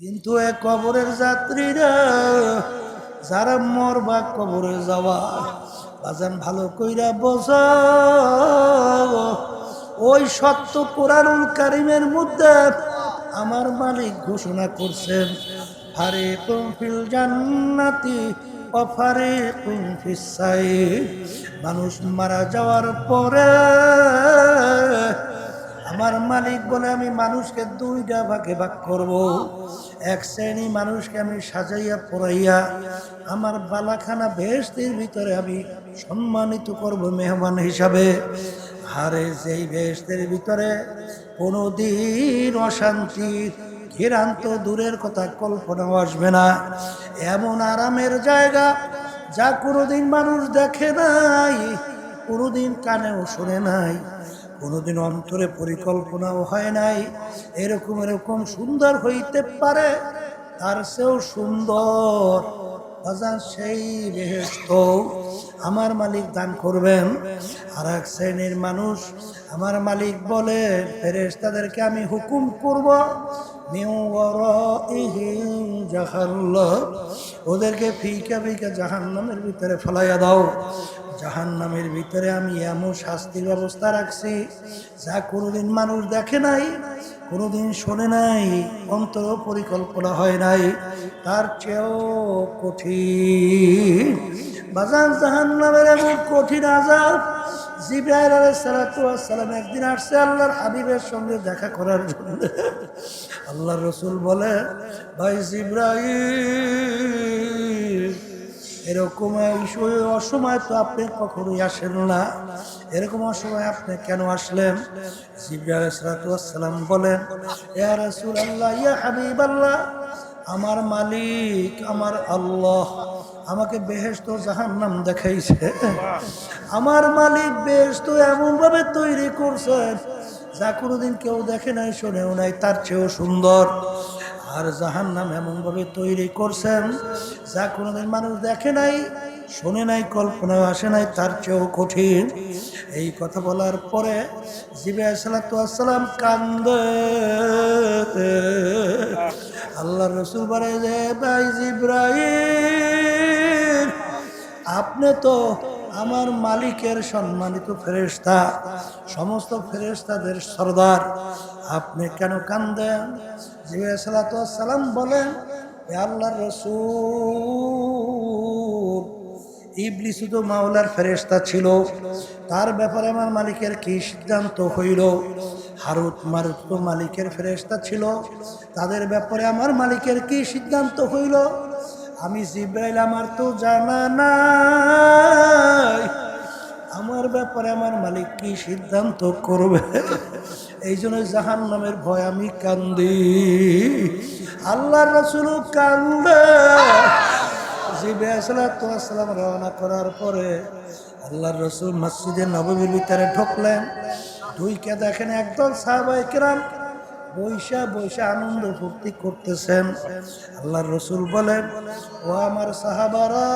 কিন্তু এ কবরের যাত্রীরা যারা মরবা কবরে যাওয়া, বাজান ভালো কইরা বোঝ ওই সত্য কোরআনুল কারিমের মধ্যে আমার মালিক ঘোষণা করছেন ফারে ফিল জান্নাতি অফারে ফিসাই মানুষ মারা যাওয়ার পরে আমার মালিক বলে আমি মানুষকে দুইটা ভাগে ভাগ করব। এক শ্রেণি মানুষকে আমি সাজাইয়া পড়াইয়া আমার বালাখানা ভেস্তির ভিতরে আমি সম্মানিত করব মেহমান হিসাবে। হারে যেই ভেস্তের ভিতরে কোনোদিন অশান্তির ঘেরান্ত দূরের কথা কল্পনাও আসবে না। এমন আরামের জায়গা যা কোনোদিন মানুষ দেখে নাই, কোনোদিন কানেও শোনে নাই। কোনোদিন অন্তরে পরিকল্পনাও হয় নাই। এরকম এরকম সুন্দর হইতে পারে, তার চেয়েও সুন্দর। সেই বেহেস্ত আমার মালিক দান করবেন। আর এক শ্রেণির মানুষ আমার মালিক বলে ফেরেস তাদেরকে আমি হুকুম করব ওদেরকে ফিকা ফিকা জাহান নামের ভিতরে ফেলাইয়া দাও। জাহান নামের ভিতরে আমি এমন শাস্তির ব্যবস্থা রাখছি, যা কোনোদিন মানুষ দেখে নাই, কোনোদিন শোনে নাই, অন্তর পরিকল্পনা হয় নাই, তার চেয়েও কঠিন। বাজান জাহান নামের এমন কঠিন আজাব জিব্রাইল আলাইসালাম একদিন আসছে আল্লাহর হাবিবের সঙ্গে দেখা করার জন্য। আল্লাহ রসুল বলে, ভাই জিব্রাইল এরকম অসময় তো আপনি কখনোই আসেন না। এরকম অসময় আপনি কেন আসলেন? জিব্রাইসালাম বলেন আল্লাহ ইয়া আল্লাহ আমার মালিক, আমার আল্লাহ আমাকে বেহেস্ত জাহান্নাম দেখাইছে। আমার মালিক বেহেস্ত এমন ভাবে তৈরি করছেন, যা কোনোদিন কেউ দেখে নাই, শোনেও নাই, তার চেয়েও সুন্দর। আর জাহান নাম এমনভাবে তৈরি করছেন, যা কোনোদিন মানুষ দেখে নাই, শোনে নাই কল্পনা আসে নাই, তার চেয়েও কঠিন। এই কথা বলার পরে জিবে কান্দে। আল্লাহ রসুল বলে যে ভাই আপনি তো আমার মালিকের সম্মানিত ফেরেস্তা সমস্ত ফেরেস্তাদের সর্দার, আপনি কেন কান্দেন? সালাম বলেন, "হে আল্লাহর রসুল তো মাওলার ফেরেস্তা ছিল। তার ব্যাপারে আমার মালিকের কি সিদ্ধান্ত হইল? হারুত মারুত তো মালিকের ফেরেস্তা ছিল। তাদের ব্যাপারে আমার মালিকের কি সিদ্ধান্ত হইল? আমি জিব্রাইল আমার তো জানা নাই। আমার ব্যাপারে আমার মালিক কি সিদ্ধান্ত করবে? এই জন্য জাহান নামের ভয় আমি কান্দি। আল্লাহ রসুল কান্দে। জিবে আসসালাম রওনা করার পরে আল্লাহর রসুল মসজিদের নবমীর ভিতরে ঢুকলেন। দুইকে দেখেন একদল সাহাবাই কিরাম বৈশা বৈশা আনন্দ ফুর্তি করতেছেন। আল্লাহর রসুল বলেন, ও আমার সাহাবারা,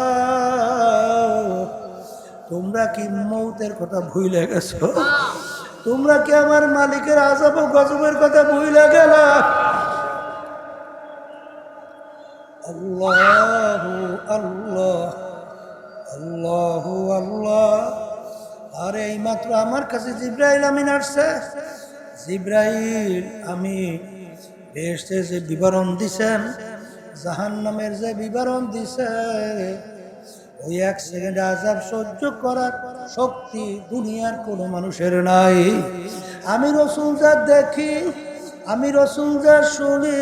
তোমরা কি মৌতের কথা ভুলে গেছো? তোমরা কি আমার মালিকের আজাব ও গজবের কথা ভুলে গেলা? আল্লাহ আল্লাহ আল্লাহ আল্লাহ। আর এই মাত্র আমার কাছে জিব্রাইল আমিন আসছে। জিব্রাইল আমি বেহেশতে যে বিবরণ দিছেন জাহান নামের যে বিবরণ দিছে ওই এক সেকেন্ড আজাব সহ্য করার শক্তি দুনিয়ার কোনো মানুষের নাই। আমি রসুল যা দেখি, আমি রসুল যা শুনি,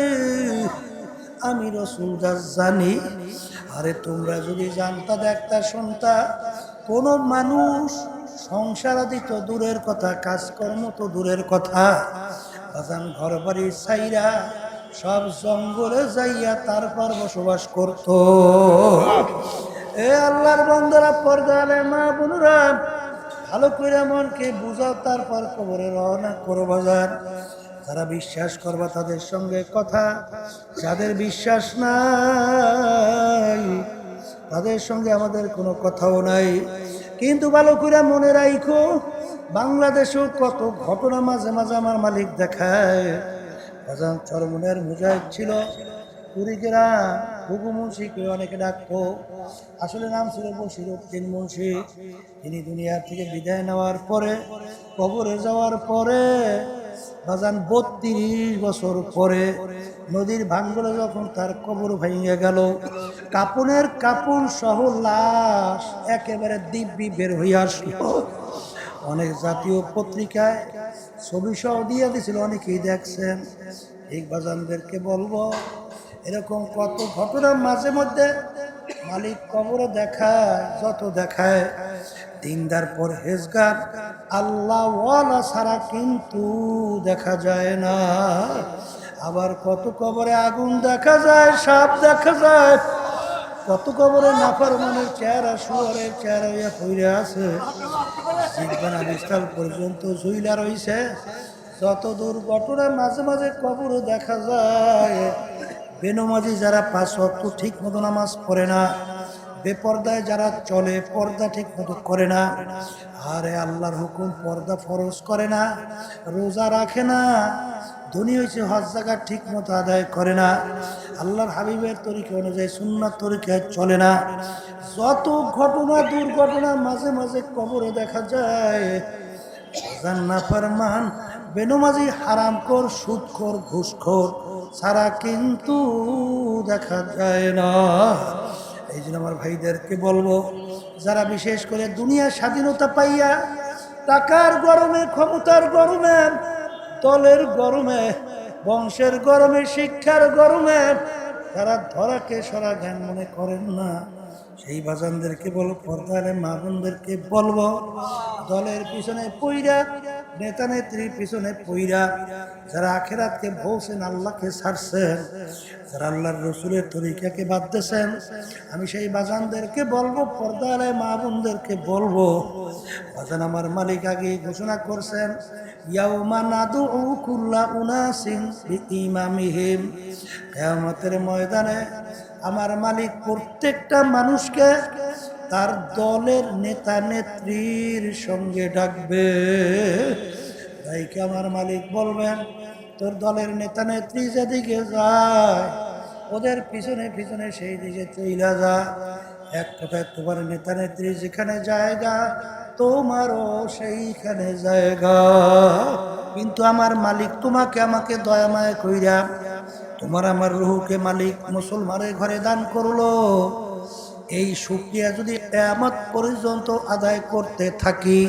আমি রসুল যা জানি। আরে তোমরা যদি জানতা, দেখতা, শুনতা, কোনো মানুষ সংসারাদি তো দূরের কথা, কাজকর্ম তো দূরের কথা। বাজান ঘর বাড়ি ছাইরা সব জঙ্গলে যাইয়া তারপর বসবাস করত। পর্দালে মা বোনরা। ভালো করে মনকে বুঝাও, তারপর কবরে রওনা করো বাজার। যারা বিশ্বাস করবা তাদের সঙ্গে কথা, যাদের বিশ্বাস নাই তাদের সঙ্গে আমাদের কোনো কথাও নাই। কিন্তু ভালো করে মনে রাখো বাংলাদেশেও কত ঘটনা মাঝে মাঝে আমার মালিক দেখায়। চরমনের মুজাহিদ ছিল। কুড়িগ্রাম হুগু মুন্সিকে অনেকে ডাকতো আসলে নাম ছিল বসির উদ্দিন মুন্সি। তিনি দুনিয়া থেকে বিদায় নেওয়ার পরে, কবরে যাওয়ার পরে, বাজান বত্রিশ বছর পরে নদীর ভাঙ্গলে যখন তার কবর ভেঙে গেল, কাপনের কাপড় সহ লাশ একেবারে দিব্যি বের হইয়া আসলো। অনেক জাতীয় পত্রিকায় ছবি সহ দিয়ে দিয়েছিল অনেকেই দেখছেন। এই বাজানদেরকে বলব এরকম কত ঘটনা মাঝে মধ্যে মালিক কবরে দেখায়, যত দেখায়। দিনদার পর হেজগার আল্লাহ ছাড়া কিন্তু দেখা যায় না। আবার কত কবরে আগুন দেখা যায়, সাপ দেখা যায়। কত কবরে নাফার মনের চেহারা, শুয়ারের চেহারা পইরে আছে। জিজ্ঞানা বিস্তার পর্যন্ত ঝুইলা রইছে। যত দুর্ঘটনা মাঝে মাঝে কবরও দেখা যায় বেনমাজি যারা পাঁচ অক্ট ঠিক মতো নামাজ পড়ে না, বেপর্দায় যারা চলে, পর্দা ঠিক মতো করে না, আরে আল্লাহর হুকুম পর্দা ফরজ করে না, রোজা রাখে না, ধনী হয়েছে, হজ জায়গা ঠিক মতো আদায় করে না, আল্লাহর হাবিবের তরিকা অনুযায়ী সুন্নার তরিকায় চলে না। যত ঘটনা, দুর্ঘটনা মাঝে মাঝে কবরে দেখা যায় জান্নাফারমান বেনমাজি হারামকর সুদখোর ঘুষখোর সারা কিন্তু দেখা যায় না। এই জন্য আমার ভাইদেরকে বলব, যারা বিশেষ করে দুনিয়ার স্বাধীনতা পাইয়া টাকার গরমে, ক্ষমতার গরমে, দলের গরমে, বংশের গরমে, শিক্ষার গরমে তারা ধরাকে সরা জ্ঞান মনে করেন না, সেই বাজানদেরকে বলব, পর্দারে মা বোনদেরকে বলব, দলের পিছনে পইরা নেতা নেত্রীর পিছনে পইরা যারা আখেরাতকে বলছেন আল্লাহকে ছাড়ছেন, যারা আল্লাহর রসুলের তরিকাকে বাদ দিয়েছেন আমি সেই বাজানদেরকে বলব পর্দারে মা বোনদেরকে বলব, বাজান আমার মালিক আগে ঘোষণা করছেন ময়দানে আমার মালিক প্রত্যেকটা মানুষকে তার দলের নেতা নেত্রীর সঙ্গে ডাকবে। তাইকে আমার মালিক বলবেন, তোর দলের নেতা নেত্রী যেদিকে যায়, ওদের পিছনে পিছনে সেই দিকে চইলা যা। এক কথায় তোমার নেতা নেত্রী যেখানে জায়গা, তোমারও সেইখানে জায়গা। কিন্তু আমার মালিক তোমাকে আমাকে দয়া মায়া কইরা, তোমার আমার রুহুকে মালিক মুসলমানের ঘরে দান করল। এই শুক্রিয়া যদি এমত পর্যন্ত আদায় করতে থাকি,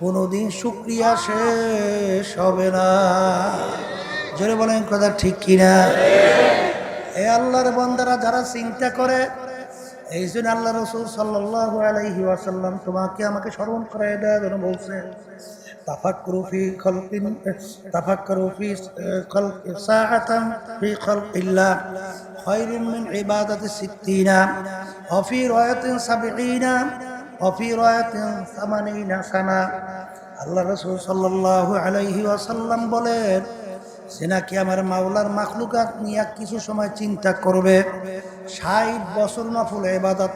কোনোদিন শুক্রিয়া শেষ হবে না। জোরে বলেন কথা ঠিক কিনা? এ আল্লাহর বন্দারা যারা চিন্তা করে, এই জন্য আল্লাহ রসুল সাল্লাহ তোমাকে আমাকে স্মরণ করাই দেওয়ার যেন বলছে তাফাকুফি খলকিন তাফাক্কুরুফি খলক, সাআতান ফি খলকিল্লাহ খায়রুম মিন ইবাদাতি সিত্তিনা। অফি রয়াতিন সাবিনা অফি রয়াতিন সামানিনা সানা আল্লাহ রসুল সাল্লাহ আলাইহি আসাল্লাম বলেন সে নাকি আমার মাওলার মাখলুকাত নিয়ে কিছু সময় চিন্তা করবে, ষাট বছর মাফুল এবাদত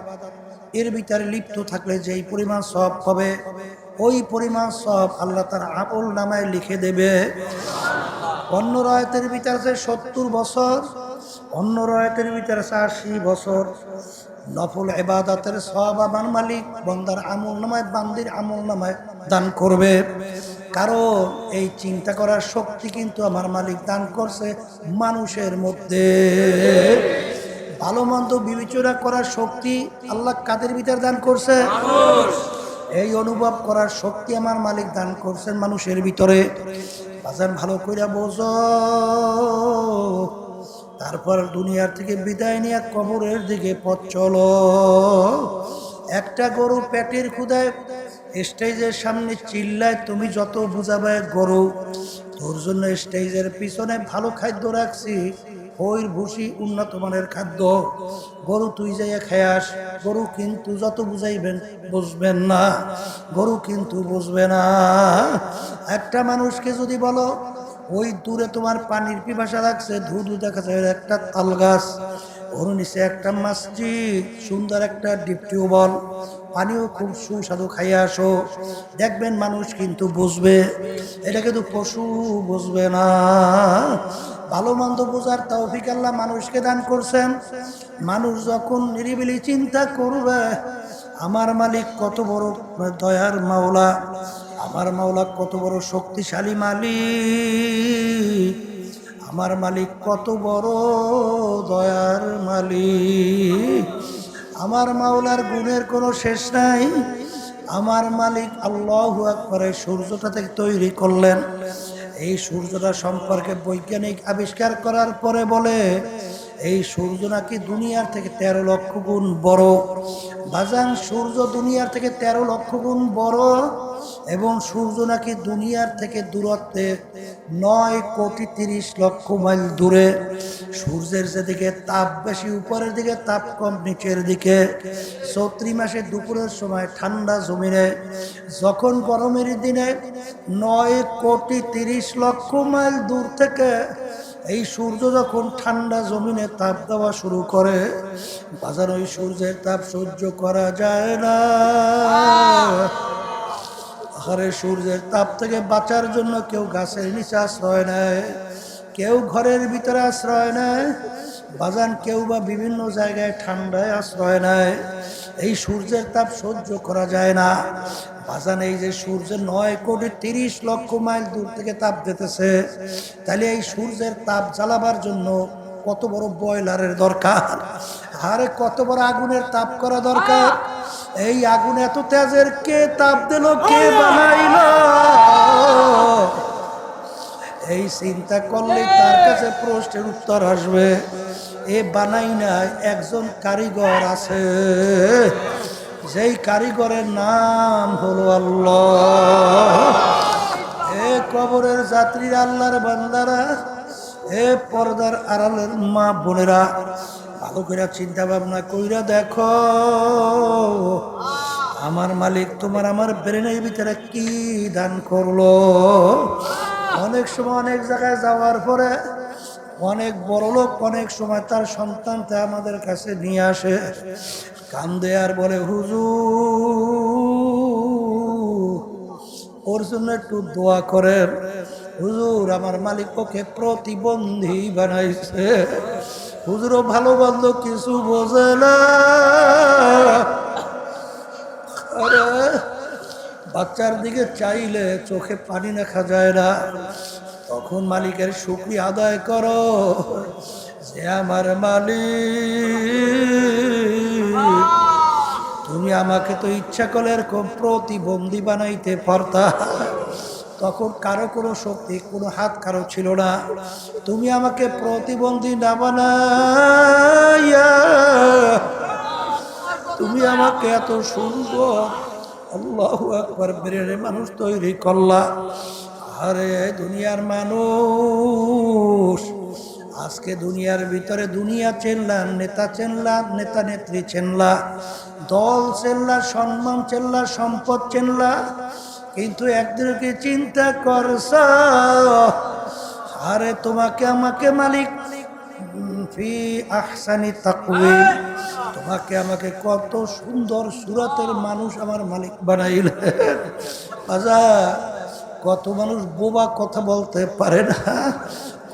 এর ভিতরে লিপ্ত থাকলে যেই পরিমাণ সব হবে, ওই পরিমাণ সব আল্লাহ তার আপল নামায় লিখে দেবে। অন্য রয়তের ভিতরে সত্তর বছর, অন্য রয়তের ভিতরে আশি বছর। নফল এবাদাতের সব আমার মালিক, বন্দার আমল নামায়, বান্দির আমল নামায় দান করবে। কারণ এই চিন্তা করার শক্তি কিন্তু আমার মালিক দান করছে মানুষের মধ্যে। ভালো মন্দ বিবেচনা করার শক্তি আল্লাহ কাদের ভিতরে দান করছে? এই অনুভব করার শক্তি আমার মালিক দান করছেন মানুষের ভিতরে। বাজার ভালো কইরা বোঝ। তারপর দুনিয়ার থেকে বিদায় নিয়ে কবরের দিকে পথ চলো। একটা গরু পেটের ক্ষুদায় স্টেজের সামনে চিল্লায়, তুমি যত বুঝাবে গরু। তোর জন্য স্টেজের পিছনে ভালো খাদ্য রাখছি, খৈর, ভুসি, উন্নত মানের খাদ্য। গরু তুই যাইয়া খায়াস গরু কিন্তু যত বুঝাইবেন, বুঝবেন না। গরু কিন্তু বুঝবে না। একটা মানুষকে যদি বলো ওই দূরে তোমার পানির পিপাসা লাগছে, ধু ধু দেখা যায় একটা তাল গাছ, ওর নিচে একটা মসজিদ, সুন্দর একটা ডিপ টিউবল পানিও খুব সুস্বাদু, খাইয়ে আসো। দেখবেন মানুষ কিন্তু বুঝবে, এটা কিন্তু পশু বুঝবে না। ভালো মন্দ বোঝার তৌফিক আল্লাহ মানুষকে দান করছেন। মানুষ যখন নিরিবিলি চিন্তা করবে, আমার মালিক কত বড় দয়ার মাওলা। আমার মাওলা কত বড় শক্তিশালী মালিক। আমার মালিক কত বড় দয়ার মালিক। আমার মাওলার গুণের কোনো শেষ নাই। আমার মালিক আল্লাহ আকবরের সূর্যটা থেকে তৈরি করলেন। এই সূর্যটা সম্পর্কে বৈজ্ঞানিক আবিষ্কার করার পরে বলে এই সূর্য নাকি দুনিয়ার থেকে তেরো লক্ষ গুণ বড়। বাজান, সূর্য দুনিয়ার থেকে তেরো লক্ষ গুণ বড় এবং সূর্য নাকি দুনিয়ার থেকে দূরত্বে নয় কোটি তিরিশ লক্ষ মাইল দূরে। সূর্যের যেদিকে তাপ বেশি, উপরের দিকে তাপ কম, নিচের দিকে। চৈত্রি মাসে দুপুরের সময় ঠান্ডা জমিনে, যখন গরমের দিনে নয় কোটি তিরিশ লক্ষ মাইল দূর থেকে এই সূর্য যখন ঠান্ডা জমিনে তাপ দেওয়া শুরু করে, বাজার ওই সূর্যের তাপ সহ্য করা যায় না। ঘরে সূর্যের তাপ থেকে বাঁচার জন্য কেউ গাছের নিচে আশ্রয় নেয়, কেউ ঘরের ভিতরে আশ্রয় নেয়, বাজান কেউ বা বিভিন্ন জায়গায় ঠান্ডায় আশ্রয় নেয়। এই সূর্যের তাপ সহ্য করা যায় না। বাজান, এই যে সূর্যের নয় কোটি তিরিশ লক্ষ মাইল দূর থেকে তাপ দিতেছে তাহলে এই সূর্যের তাপ জ্বালাবার জন্য কত বড় বয়লারের দরকার? আরে, কত বড় আগুনের তাপ করা দরকার? এই আগুন এত তেজের, কে তাপ দিল, কে বানাইল? এই চিন্তা করলে তার কাছে প্রশ্নের উত্তর আসবে, এ বানাই না একজন কারিগর আছে। যেই কারিগরের নাম হলো আল্লাহ। এ কবরের যাত্রীরা আল্লাহর বান্দারা, এ পর্দার আড়ালের মা বোনেরা, ভালো করে চিন্তা ভাবনা কইরা দেখো। আমার মালিক তোমার আমার ব্রেনের ভিতরে কি দান করল? অনেক সময় অনেক জায়গায় যাওয়ার পরে অনেক বড় লোক অনেক সময় তার সন্তানটা আমাদের কাছে নিয়ে আসে। কান্দে আর বলে, হুজুর, ওর জন্য একটু দোয়া করেন। হুজুর, আমার মালিক ওকে প্রতিবন্ধী বানাইছে। হুজুরও ভালো বন্ধ কিছু বোঝে না। বাচ্চার দিকে চাইলে চোখে পানি দেখা যায় না। তখন মালিকের শুক্রিয়া আদায় করো। যে আমার মালিক তুমি আমাকে তো ইচ্ছা করলে এরকম প্রতিবন্ধী বানাইতে পারতা। তখন কারও কোনো শক্তি, কোনো হাত কারও ছিল না। তুমি আমাকে প্রতিবন্ধী না বানাইয়া, তুমি আমাকে এত সুন্দর, আল্লাহ একবার বেড়ে মানুষ তৈরি করলা। আরে দুনিয়ার মানুষ, আজকে দুনিয়ার ভিতরে দুনিয়া চেনলা, নেতা চেনলা, নেতা নেত্রী চেনলা। দল চেল্লা, সম্মান চেল্লা, সম্পদ চেল্লা, কিন্তু একদিনকে চিন্তা করছ? আরে তোমাকে আমাকে মালিক। ফি তোমাকে আমাকে কত সুন্দর সুরাতের মানুষ আমার মালিক বানাইল। বাজা কত মানুষ বোবা কথা বলতে পারে না?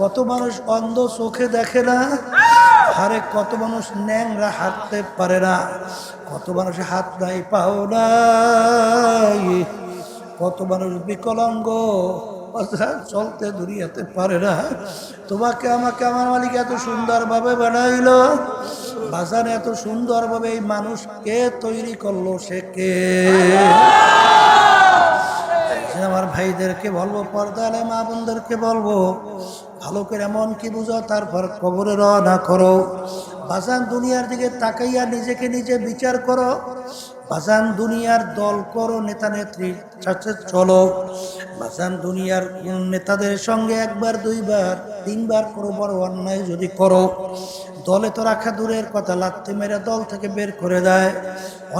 কত মানুষ অন্ধ চোখে দেখে না? আরে কত মানুষ ন্যাংরা হাঁটতে পারে না। কত মানুষ হাত নাই, পাও নাই। কত মানুষ বিকলাঙ্গ চলতে দুনিয়াতে পারে না। তোমাকে আমাকে আমার মালিক এত সুন্দরভাবে বানাইলো। বাজান এত সুন্দরভাবে এই মানুষকে তৈরি করল, সে কে? আমার ভাইদেরকে বলব পর্দা আলে মা বোনদেরকে বলব ভালো করে মন কি বুঝো, তারপর কবরে রওনা করো। বাজান দুনিয়ার দিকে তাকাইয়া নিজেকে নিজে বিচার করো। বাজান দুনিয়ার দল করো নেতা নেত্রীর সাথে চলো। বাজান দুনিয়ার নেতাদের সঙ্গে একবার, দুইবার, তিনবার করো বড় অন্যায় যদি করো, দলে তো রাখা দূরের কথা, লাত্তি মেরে দল থেকে বের করে দেয়।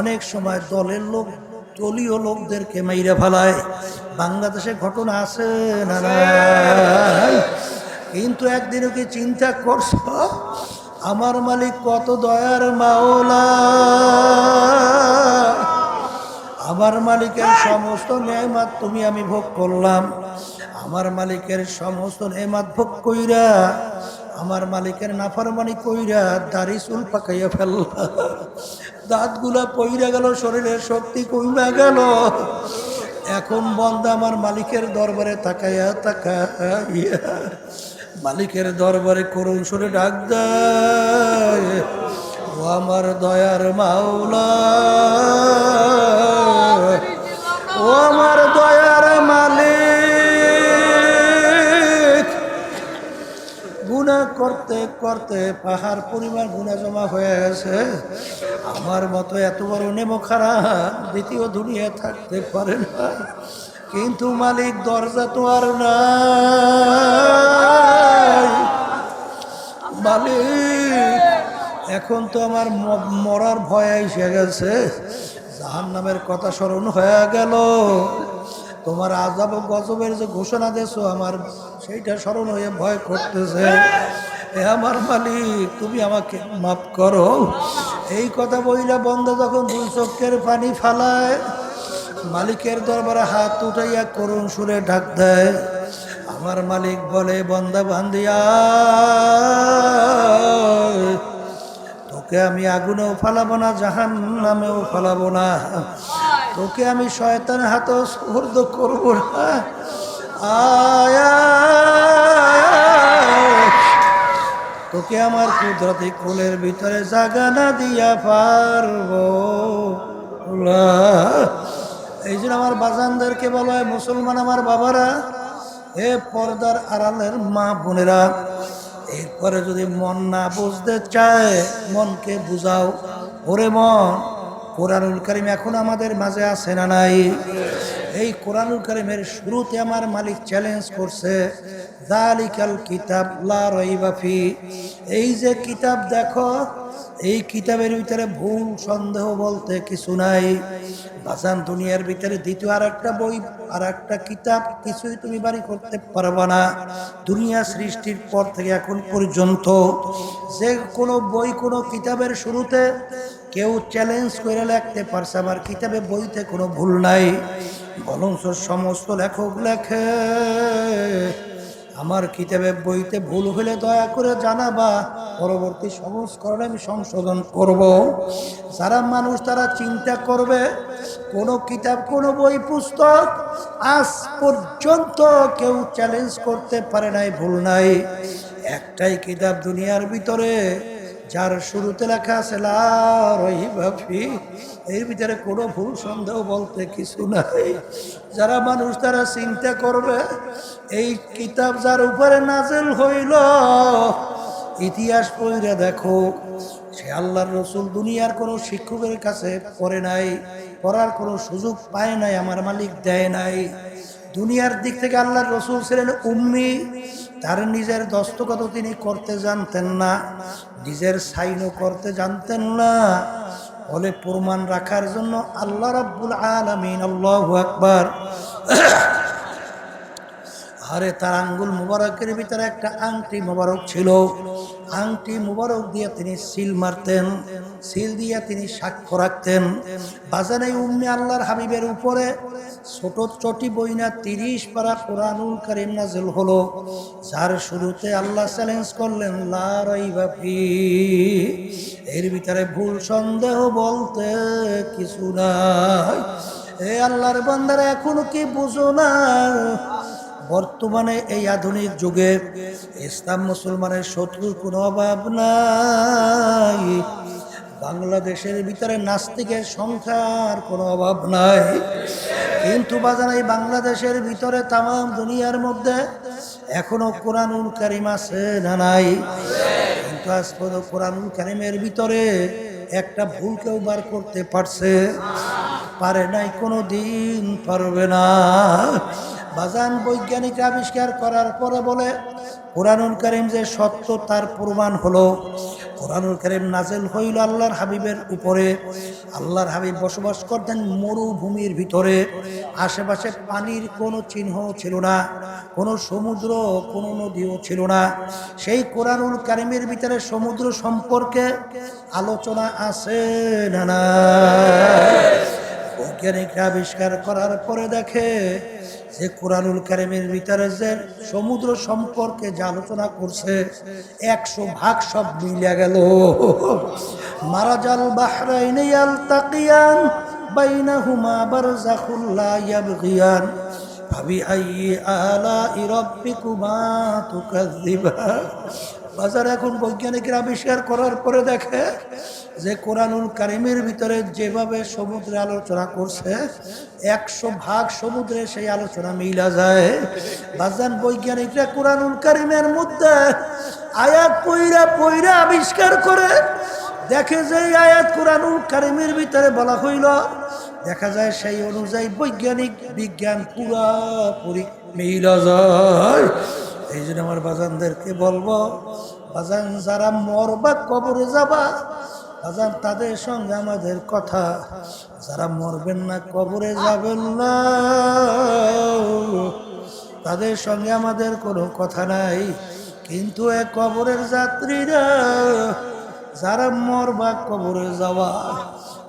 অনেক সময় দলের লোক, দলীয় লোকদেরকে মাইরা ফেলায়। বাংলাদেশে ঘটনা আছে না? কিন্তু একদিনও কি চিন্তা করছ? আমার মালিক কত দয়ার মাওলা। আমার মালিকের সমস্ত ন্যায়মাত তুমি আমি ভোগ করলাম। আমার মালিকের সমস্ত নেমাত ভোগ কইরা, আমার মালিকের নাফরমানি কইরা দাড়ি চুল পাকাইয়া ফেল দাঁতগুলা পইরা গেল, শরীরের শক্তি কইমা গেল। এখন বন্ধ আমার মালিকের দরবারে তাকাইয়া তাকাইয়া মালিকের দরবারে করুন সুরে ডাক দেয়, ও আমার দয়ার মাওলা, ও আমার দয়ার মালিক। গুণা করতে করতে পাহাড় পরিমাণ গুণা জমা হয়ে গেছে। আমার মতো এত বড় নেমো খারাপ দ্বিতীয় দুনিয়া থাকতে পারে না। কিন্তু মালিক দরজা তো আর নাই। মালিক, এখন তো আমার মরার ভয় এসে গেছে। জাহান নামের কথা স্মরণ হয়ে গেল। তোমার আজাব গজবের যে ঘোষণা দেছো আমার, সেইটা স্মরণ হয়ে ভয় করতেছে। এ আমার মালিক, তুমি আমাকে মাফ করো। এই কথা বইলা বন্ধ যখন দুই চোখের পানি ফালায় মালিকের দরবারে হাত উঠাইয়া করুণ সুরে ডাক দেয়। আমার মালিক বলে, বন্দা বান্দিয়া, তোকে আমি আগুনেও ফালাবো না জাহান নামেও ফালাবো না। তোকে আমি শয়তান হাতও সুহৃদ করব না। আয়া, তোকে আমার কুদরতি কোলের ভিতরে জাগা না দিয়া পারব। এই জন্য আমার বাজানদেরকে বলা হয় মুসলমান আমার বাবারা, এ পর্দার আড়ালের মা বোনেরা, এরপরে যদি মন না বুঝতে চায়, মনকে বুঝাও। ওরে মন, কোরআনুল করিম এখন আমাদের মাঝে আছে না নাই? এই কোরআনুল করিমের শুরুতে আমার মালিক চ্যালেঞ্জ করছে জালিকাল কিতাব লা রাইবা ফি। এই যে কিতাব দেখো এই কিতাবের ভিতরে ভুল, সন্দেহ বলতে কিছু নাই। বাসান দুনিয়ার ভিতরে দ্বিতীয় আর একটা বই আর একটা কিতাব, কিছুই তুমি বাড়ি করতে পারবা না। দুনিয়া সৃষ্টির পর থেকে এখন পর্যন্ত যে কোনো বই, কোনো কিতাবের শুরুতে কেউ চ্যালেঞ্জ করে লিখতে পারছে। আমার কিতাবে বইতে কোনো ভুল নাই। বরং সমস্ত লেখক লেখে। আমার কিতাবে বইতে ভুল হলে দয়া করে জানাবা। পরবর্তী সংস্করণে আমি সংশোধন করব। যারা মানুষ তারা চিন্তা করবে, কোনো কিতাব, কোনো বই, পুস্তক আজ পর্যন্ত কেউ চ্যালেঞ্জ করতে পারে নাই, ভুল নাই। একটাই কিতাব দুনিয়ার ভিতরে যার শুরুতে লেখা আছে লা রাইবা ফি, এর ভিতরে কোনো ভুল সন্দেহ বলতে কিছু নাই। যারা মানুষ তারা চিন্তা করবে এই কিতাব যার উপরে নাজেল হইল ইতিহাস পড়ে দেখো সে আল্লাহর রসুল দুনিয়ার কোনো শিক্ষকের কাছে পড়ে নাই পড়ার কোনো সুযোগ পায় নাই আমার মালিক দেয় নাই। দুনিয়ার দিক থেকে আল্লাহর রসুল ছিলেন উম্মি তার নিজের দস্তগত তিনি করতে জানতেন না, নিজের সাইনও করতে জানতেন না। ফলে প্রমাণ রাখার জন্য আল্লাহ রাব্বুল আলমিন, আল্লাহ আকবার। আরে তার আঙ্গুল মুবারকের ভিতরে একটা আংটি মুবারক ছিল। আংটি মুবারক দিয়ে তিনি সিল মারতেন, সিল দিয়ে তিনি সাক্ষ্য রাখতেন। বাজানে উম্মে আল্লাহর হাবিবের উপরে ছোট চটি বইনা তিরিশ পারা কোরআনুল কারিম নাজিল হলো। যার শুরুতে আল্লাহ চ্যালেঞ্জ করলেন, লা রাইবা ফি। এর ভিতরে ভুল সন্দেহ বলতে কিছু নাই। এ আল্লাহর বান্দারা এখনও কি বুঝো না? বর্তমানে এই আধুনিক যুগে ইসলাম মুসলমানের শত্রুর কোনো অভাব নাই। বাংলাদেশের ভিতরে নাস্তিকের সংখ্যার কোনো অভাব নাই। কিন্তু বাজার এই বাংলাদেশের ভিতরে তাম দুনিয়ার মধ্যে এখনও কোরআনুল কারিম আছে না নাই? কিন্তু আজ পর্যন্ত কোরআনুল কারিমের ভিতরে একটা ভুল কেউ বার করতে পারছে, পারে নাই, কোনো দিন পারবে না। বাজান বৈজ্ঞানিক আবিষ্কার করার পরে বলে, কোরআনুল করিম যে সত্য তার প্রমাণ হলো। কোরআনুল করিম নাজেল হইল আল্লাহর হাবিবের উপরে। আল্লাহর হাবিব বসবাস করতেন মরুভূমির ভিতরে। আশেপাশে পানির কোনো চিহ্ন ছিল না, কোনো সমুদ্র, কোনো নদীও ছিল না। সেই কোরআনুল কারিমের ভিতরে সমুদ্র সম্পর্কে আলোচনা আছে না না আবিষ্কার করার পরে দেখে যে কোরআনুল কারিমের ভিতরে যে সমুদ্র সম্পর্কে যে আলোচনা করছে, একশো ভাগ সব মিলে গেল। মারাজাল বাহরাইনে ইয়ালতাকিয়ান বাইনাহুমা বারজাখুল লা ইয়াবগিয়ান। আলা আলাই রাব্বিকুমা তুকাযযিবান বাজার এখন বৈজ্ঞানিকরা আবিষ্কার করার পরে দেখে যে কোরআনুল কারিমের ভিতরে যেভাবে সমুদ্রে আলোচনা করছে, একশো ভাগ সমুদ্রে সেই আলোচনা মিলা যায়। বাজান বৈজ্ঞানিকরা কোরআনুল কারিমের মধ্যে আয়াত পইরা পইরা আবিষ্কার করে দেখে যে আয়াত কোরআনুল কারিমের ভিতরে বলা হইল, দেখা যায় সেই অনুযায়ী বৈজ্ঞানিক বিজ্ঞান পুরাপুরি মিলা যায়। এই জন্য আমার বাজানদেরকে বলব, বাজান যারা মরবা কবরে যাবা, বাজান তাদের সঙ্গে আমাদের কথা, যারা মরবেন না কবরে যাবেন না। তাদের সঙ্গে আমাদের কোনো কথা নাই, কিন্তু এ কবরের যাত্রীরা, যারা মরবা কবরে যাওয়া,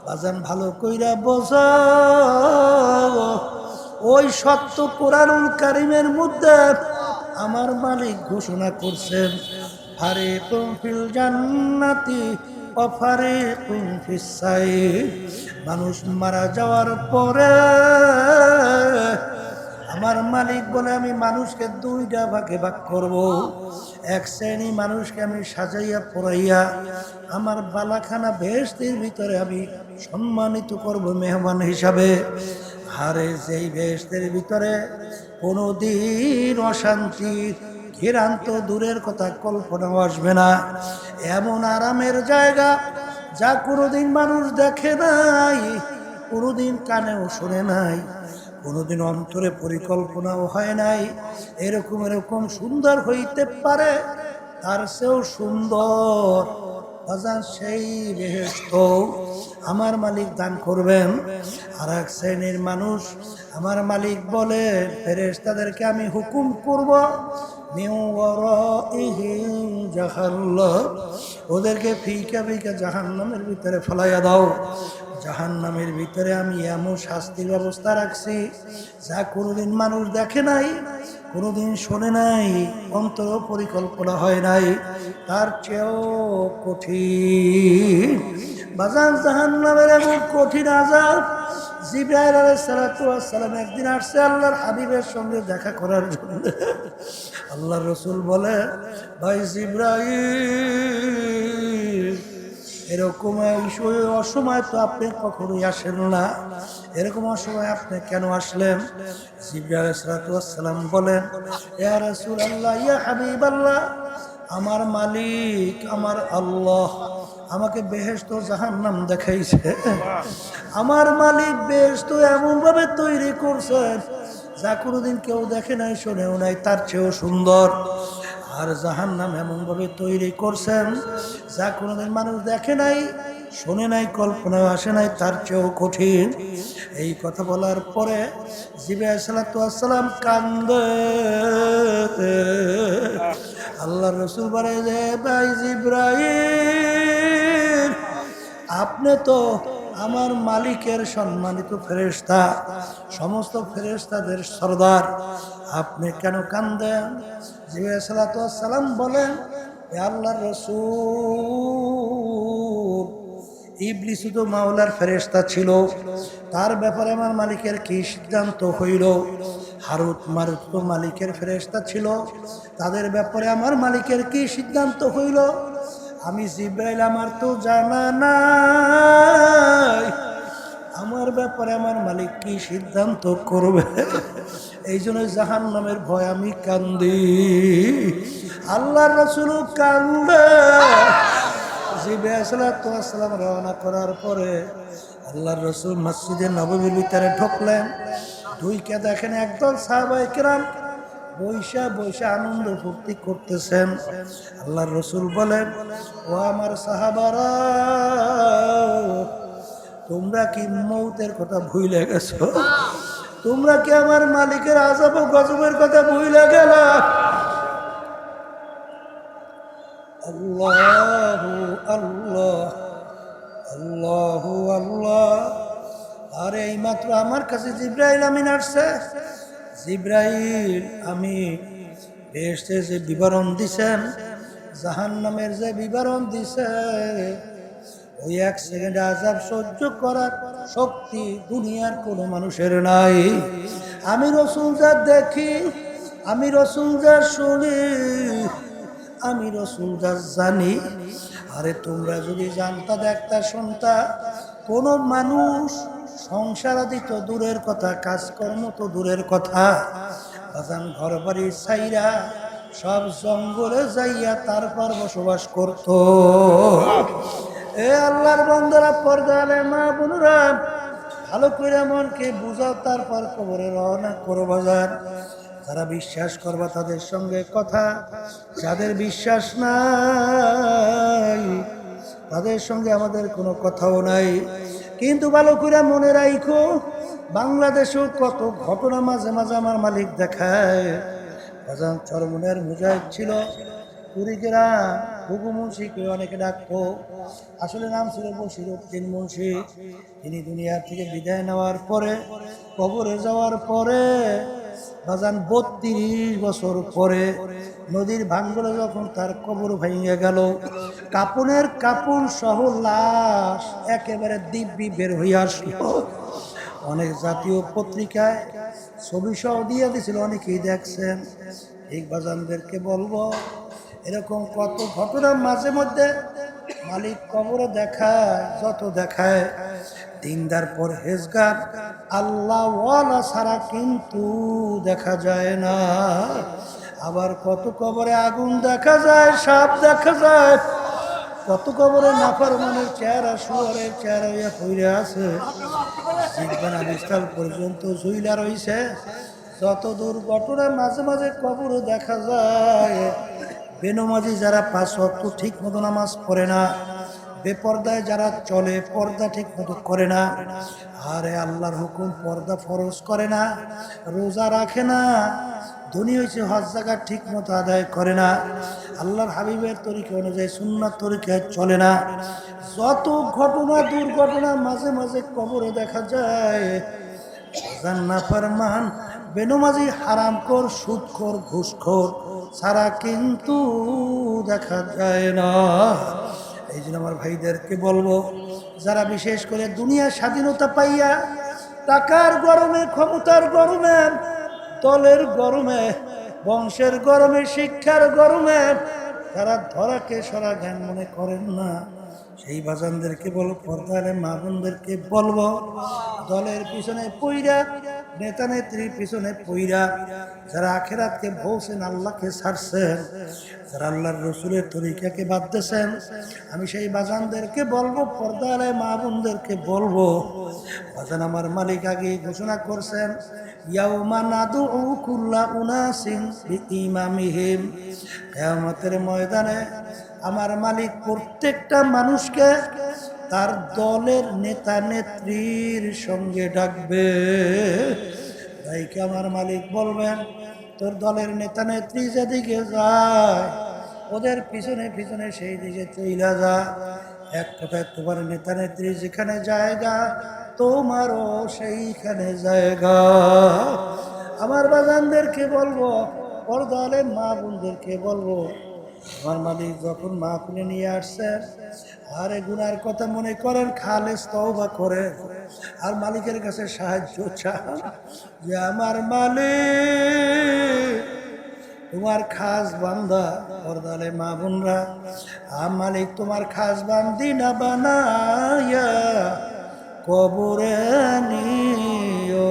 বাজান ভালো কইরা বোঝা ওই সত্য কোরআনুল কারিমের মধ্যে আমার মালিক ঘোষণা করছেন, ফারে ফিল জান্নাতি অফারে ফিসাই মানুষ মারা যাওয়ার পরে আমার মালিক বলে, আমি মানুষকে দুইটা ভাগে ভাগ করব। এক শ্রেণি মানুষকে আমি সাজাইয়া পড়াইয়া আমার বালাখানা বেহস্তির ভিতরে আমি সম্মানিত করব মেহমান হিসাবে। আরে যেই বেহস্তের ভিতরে কোনো দিন অশান্তির ঘেরান্ত দূরের কথা কল্পনাও আসবে না। এমন আরামের জায়গা যা কোনোদিন মানুষ দেখে নাই, কোনোদিন কানেও শোনে নাই, কোনোদিন অন্তরে পরিকল্পনাও হয় নাই। এরকম এরকম সুন্দর হইতে পারে, তার চেয়েও সুন্দর বাজান সেই বেহেস্ত আমার মালিক দান করবেন। আর এক শ্রেণির মানুষ আমার মালিক বলে ফেরেস তাদেরকে আমি হুকুম করব ওদেরকে ফিকা ফিকা জাহান নামের ভিতরে ফেলাইয়া দাও। জাহান নামের ভিতরে আমি এমন শাস্তির ব্যবস্থা রাখছি, যা কোনোদিন মানুষ দেখে নাই কোনোদিন শোনে নাই, অন্তর পরিকল্পনা হয় নাই, তার চেয়েও কঠিন। বাজান জাহান নামের এমন কঠিন আজাব জিব্রাইল সালাম একদিন আসছে আল্লাহর হাবিবের সঙ্গে দেখা করার জন্য। আল্লাহ রসুল বলে, ভাই জিব্রাইল এরকম অসময় তো আপনি কখনোই আসেন না। এরকম অসময় আপনি কেন আসলেন? জিব্রাইসালাম বলেন, ইয়া হাবিব আল্লাহ আমার মালিক, আমার আল্লাহ আমাকে বেহেস্ত জাহান্নাম দেখাইছে। আমার মালিক বেহেস্ত এমন ভাবে তৈরি করছেন, যা কোনোদিন কেউ দেখে নাই, শোনেও নাই, তার চেয়েও সুন্দর। আর জাহান নাম এমনভাবে তৈরি করছেন, যা কোনোদিন মানুষ দেখে নাই, শোনে নাই, কল্পনাও আসে নাই, তার চেয়েও কঠিন। এই কথা বলার পরে জিবে সালাতাম কান্দে। আল্লাহ রসুল বলে যে ভাই আপনি তো আমার মালিকের সম্মানিত ফেরেস্তা সমস্ত ফেরেস্তাদের সর্দার। আপনি কেন কান্দেন? সালাম বলেন আল্লাহ রসুল। ইবলিস তো মাওলার ফেরেস্তা ছিল। তার ব্যাপারে আমার মালিকের কি সিদ্ধান্ত হইল? হারুত মারুত তো মালিকের ফেরেস্তা ছিল। তাদের ব্যাপারে আমার মালিকের কি সিদ্ধান্ত হইল? আমি জিব্রাইল, আমার তো জানা নাই। আমার ব্যাপারে আমার মালিক কি সিদ্ধান্ত করবে? এই জন্য জাহান নামের ভয় আমি কান্দি। আল্লাহ রসুল কান্দে। জিবে আসসালাম রওনা করার পরে আল্লাহর রসুল মসজিদের নবমীর ভিতরে ঢুকলেন। ঢুইকে দেখেন, একদল সাহাবাই কিরাম বৈশা বৈশা আনন্দ ফুর্তি করতেছেন। আল্লাহর রসুল বলেন, ও আমার সাহাবারা, তোমরা কি মৌতের কথা ভুলে গেছো? তোমরা কি আমার মালিকের আজাব ও গজবের কথা ভুলে গেল? আল্লাহ আল্লাহ আল্লাহ আল্লাহ। আরে, এইমাত্র আমার কাছে জিব্রাইল আমিন আসছে। জিব্রাইল আমি বেহেশতে যে বিবরণ দিছেন জাহান নামের যে বিবরণ দিছে ওই এক সেকেন্ড আজাব সহ্য করার শক্তি দুনিয়ার কোনো মানুষের নাই। আমি রসুল যা দেখি, আমি রসুল যা শুনি, আমি রসুল যা জানি। আরে তোমরা যদি জানতা, দেখতা, শুনতা, কোনো মানুষ সংসার আদি তো দূরের কথা, কাজকর্ম তো দূরের কথা। বাজান ঘর বাড়ি ছাইরা সব জঙ্গলে যাইয়া তারপর বসবাস করত। এ আল্লাহর বন্ধরা, পর্দালে মা বোনরা, ভালো করে মনকে বুঝাও, তারপর কবরে রওনা করো বাজার। যারা বিশ্বাস করবা, তাদের সঙ্গে কথা। যাদের বিশ্বাস নাই, তাদের সঙ্গে আমাদের কোনো কথাও নাই। কিন্তু ভালো করে মনে রাখো বাংলাদেশেও কত ঘটনা মাঝে মাঝে আমার মালিক দেখায়। চরমনের মুজাহিদ ছিল কুড়িকেরা হুকু মুন্সিকে অনেকে ডাকতো আসলে নাম ছিল বসির উদ্দিন মুন্সি তিনি দুনিয়ার থেকে বিদায় নেওয়ার পরে, কবরে যাওয়ার পরে, বাজান বত্রিশ বছর পরে নদীর ভাঙ্গলে যখন তার কবর ভেঙে গেল, কাপনের কাপড় সহ লাশ একেবারে দিব্যি বের হইয়া আসলো। অনেক জাতীয় পত্রিকায় ছবি সহ দিয়ে দিয়েছিল, অনেকেই দেখছেন। ঠিক বাজানদেরকে বলব এরকম কত ঘটনা মাঝে মধ্যে মালিক কবরে দেখায়, যত দেখায়। দিনদার পর হেজগার আল্লাহ ওয়ালা ছাড়া কিন্তু দেখা যায় না। আবার কত কবরে আগুন দেখা যায়, সাপ দেখা যায়। কত কবরে নাফার মানের চেহারা, শুয়ারের চেহারা পইরে আছে। বিস্তার পর্যন্ত ঝুইলা রইছে। যত দুর্ঘটনা মাঝে মাঝে কবরে দেখা যায়। বেনমাজি যারা পাঁচ অক্ট ঠিক মতো নামাজ পড়ে না, বেপর্দায় যারা চলে পর্দা ঠিক মতো করে না, আরে আল্লাহর হুকুম পর্দা ফরজ করে না, রোজা রাখে না, ধনী হয়েছে হজ জায়গা ঠিক মতো আদায় করে না, আল্লাহর হাবিবের তরিকা অনুযায়ী, সুন্নার তরিকায় চলে না। যত ঘটনা, দুর্ঘটনা মাঝে মাঝে কবরে দেখা যায় জান্না ফরমান বেনমাজি কর সুদখোর ঘুষখোর সারা কিন্তু দেখা যায় না। এই জন্য আমার ভাইদেরকে বলব, যারা বিশেষ করে দুনিয়ার স্বাধীনতা পাইয়া টাকার গরমে, ক্ষমতার গরমে, দলের গরমে, বংশের গরমে, শিক্ষার গরমে, তারা ধরাকে সরা জ্ঞান মনে করেন না। সেই বাজানদেরকে বলব, পর্দারে মা বোনদেরকে বলব, দলের পিছনে পইরা নেতা নেত্রীর পিছনে পইরা যারা আখেরাতকে ভৌসেন আল্লাহকে ছাড়ছেন, যারা আল্লাহর রসুলের তরিকাকে বাদ আমি সেই বাজানদেরকে বলব পর্দারে মা বোনদেরকে বলব। বাজান আমার মালিক আগে ঘোষণা করছেন ময়দানে আমার মালিক প্রত্যেকটা মানুষকে তার দলের নেতা নেত্রীর সঙ্গে ডাকবে। তাইকে আমার মালিক বলবেন, তোর দলের নেতা নেত্রী যেদিকে যায়, ওদের পিছনে পিছনে সেই দিকে চইলা যা। এক কথায় তোমার নেতা নেত্রী যেখানে জায়গা, তোমারও সেইখানে জায়গা। আমার বাগানদেরকে বলব, ওর দলের মা বোনদেরকে বলব, আমার মালিক যখন মা খুলে নিয়ে আসছেন আরে গুনার কথা মনে করেন, খালেস তওবা করে আর মালিকের কাছে সাহায্য চান। যে আমার মালিক, তোমার খাস বান্দা, পর্দালে মা বোনরা, আ মালিক তোমার খাস বান্দি না বানায়া কবরে নিয়ে